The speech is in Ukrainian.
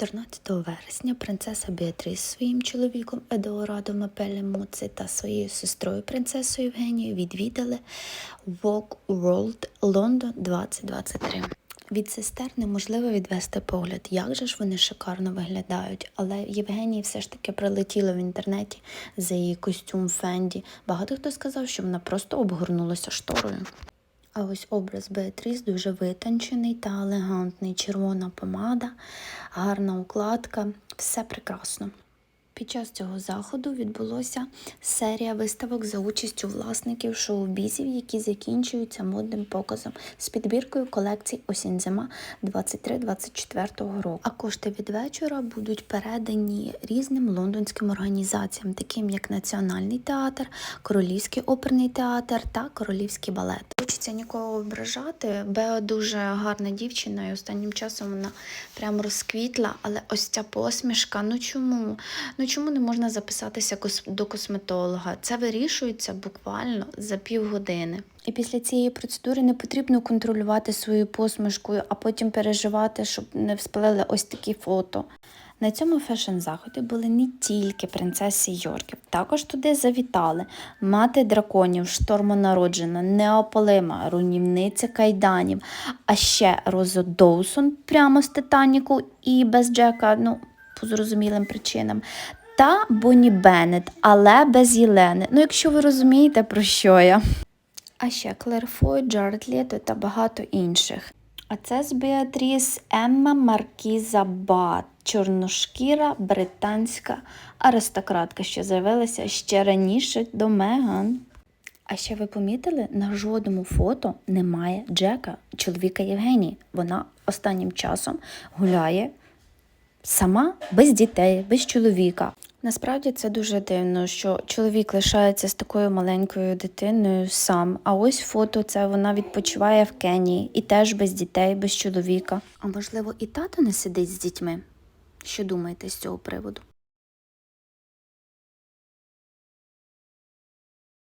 14 вересня принцеса Біатріс своїм чоловіком Едуарадо Мапеле Муци та своєю сестрою принцесою Євгенією відвідали Walk World London 2023. Від сестер неможливо відвести погляд, як же ж вони шикарно виглядають. Але Євгенії все ж таки прилетіло в інтернеті за її костюм Фенді. Багато хто сказав, що вона просто обгорнулася шторою. А ось образ Беатріс дуже витончений та елегантний. Червона помада, гарна укладка, все прекрасно. Під час цього заходу відбулося серія виставок за участю власників шоу-бізів, які закінчуються модним показом з підбіркою колекцій осінь-зима 23-24 року. А кошти від вечора будуть передані різним лондонським організаціям, таким як Національний театр, Королівський оперний театр та Королівський балет. Хочеться нікого ображати. Беа дуже гарна дівчина, і останнім часом вона прям розквітла, але ось ця посмішка. Ну чому? Ну чому не можна записатися до косметолога? Це вирішується буквально за півгодини. І після цієї процедури не потрібно контролювати свою посмішкою, а потім переживати, щоб не всплили ось такі фото. На цьому фешн-заході були не тільки принцеси Йорків, також туди завітали мати драконів, штормонароджена, неопалима, руйнівниця кайданів, а ще Роза Доусон прямо з Титаніку і без Джека, ну, по зрозумілим причинам. Та Бонні Беннет, але без Єлени. Ну, якщо ви розумієте, про що я. А ще Клер Фой, Джаред Лето та багато інших. А це з Беатріс Емма Маркіза Бат, чорношкіра британська аристократка, що з'явилася ще раніше до Меган. А ще ви помітили, на жодному фото немає Джека, чоловіка Євгенії. Вона останнім часом гуляє сама без дітей, без чоловіка. Насправді це дуже дивно, що чоловік лишається з такою маленькою дитиною сам. А ось фото це вона відпочиває в Кенії і теж без дітей, без чоловіка. А можливо, і тато не сидить з дітьми? Що думаєте з цього приводу?